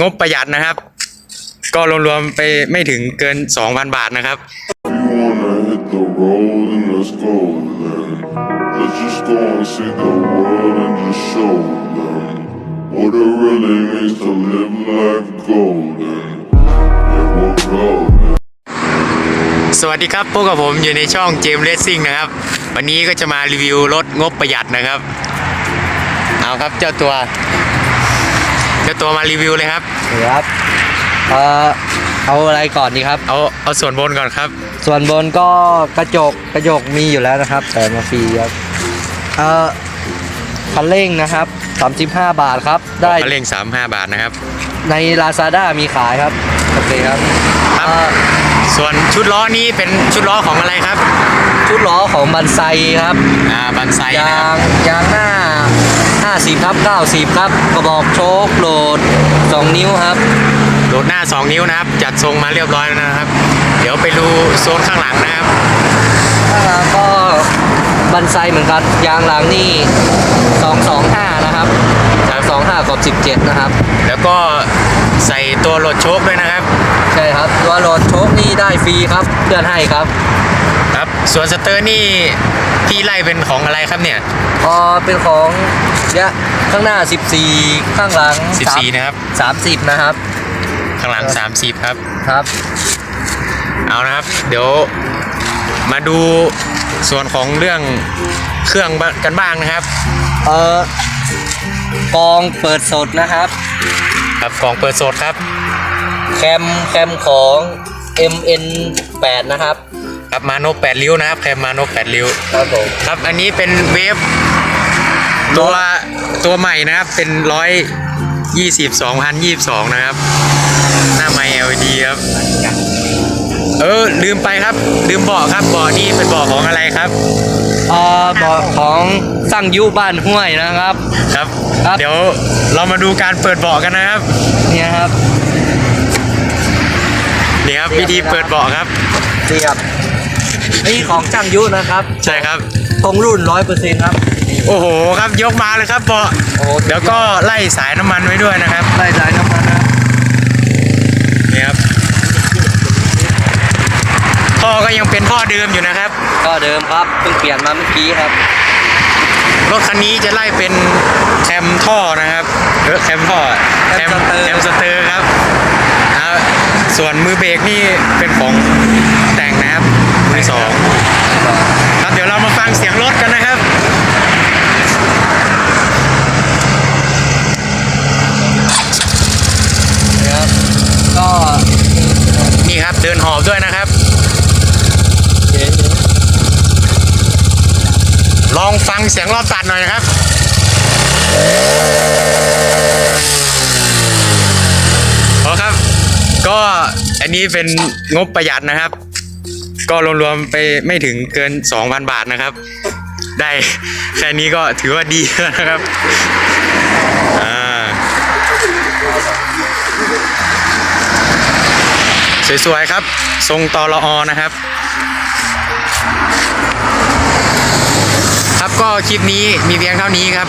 งบประหยัดนะครับ ก็รวมๆไปไม่ถึงเกิน 2,000 บาทนะครับสวัสดีครับพวกกับผมอยู่ในช่องเจมเลสซิ่งนะครับ วันนี้ก็จะมารีวิวรถงบประหยัดนะครับ เอาครับเจ้าตัว เจ้าตัวมารีวิวเลยครับครับเอ่อเอาอะไรก่อนดีครับ เอาเอาส่วนบนก่อนครับ ส่วนบนก็กระจกกระจกมีอยู่แล้วนะครับ แต่มาฟรีครับเอ่อคันเร่งนะครับ 35 บาทครับ ได้มาเร่ง 35 บาทนะครับ ใน Lazada มีขายครับ โอเคครับครับเอ่อส่วนชุดล้อนี้เป็นชุดล้อของอะไรครับ ชุดล้อของบันไซครับ อ่า บันไซยานะครับงยางหน้า 50ครับ90 ครับ กระบอกโชคโหลด 2 นิ้วครับ โหลดหน้า 2 นิ้วนะครับ จัดทรงมาเรียบร้อยแล้วนะครับ เดี๋ยวไปดูโซนข้างหลังนะครับ ข้างหลังก็บันไซเหมือนกัน ยางหลังนี่ 225 นะครับ225กับ17 นะครับ แล้วก็ใส่ตัวโหลดโชคด้วยนะครับ ใช่ครับ ตัวโหลดโชคนี่ได้ฟรีครับเพื่อนให้ครับครับ ส่วนสเตอร์นี่พี่ไล่เป็นของอะไรครับเนี่ยพอเป็นของเนี่ยข้างหน้า 14 ข้างหลัง14 นะครับ 30 นะครับ ข้างหลัง 30 ครับ ครับ เอานะครับ เดี๋ยวมาดูส่วนของเรื่องเครื่องกันบ้างนะครับ เอ่อกองเปิดสดนะครับ ครับกล่องเปิดโสดครับ แคมแคมของ MN 8 นะครับ ครับมาโน8ริ้วนะครับแคมมาโน8ริ้ว ครับผมครับอันนี้เป็นเวฟตัวตัวใหม่นะครับเป็นร้อยยี่สิบสองพันยี่สิบสองนะครับ หน้าไม LED ครับ เออลืมไปครับ ลืมเบาะครับเบาะนี่เป็นเบาะของอะไรครับ เอ่อเบาะของสั่งยุบ้านห้วยนะครับ ครับ ครับ เดี๋ยวเรามาดูการเปิดเบาะกันนะครับเนี่ยครับนี่ครับวิธีเปิดเบาะครับ เสียบ นี่ของช่างยุนะครับ ใช่ครับตรงรุ่นร้อยเปอร์เซ็นต์ครับ โอ้โหครับยกมาเลยครับเบาะโอ้เดี๋ยวก็ไล่สายน้ำมันไว้ด้วยนะครับไล่สายน้ำมันนะนี่ครับท่อก็ยังเป็นท่อเดิมอยู่นะครับก็เดิมครับเพิ่งเปลี่ยนมาเมื่อกี้ครับ รถคันนี้จะไล่เป็นแคมท่อนะครับเออแคมท่อแคมแคมสเตอร์ครับอ่าส่วนมือเบรกนี่เป็นของแต่งนะครับ มือสองครับเดี๋ยวเรามาฟังเสียงรถกันนะครับนะครับก็นี่ครับเดินหอบด้วยนะครับลองฟังเสียงรอบตัดหน่อยนะครับพอครับ ก็อันนี้เป็นงบประหยัดนะครับ ก็รวมๆไปไม่ถึงเกิน 2,000 บาทนะครับ ได้แค่นี้ก็ถือว่าดีแล้วนะครับสวยๆครับ ทรงตอรอนะครับ ครับก็คลิปนี้มีเพียงเท่านี้ครับ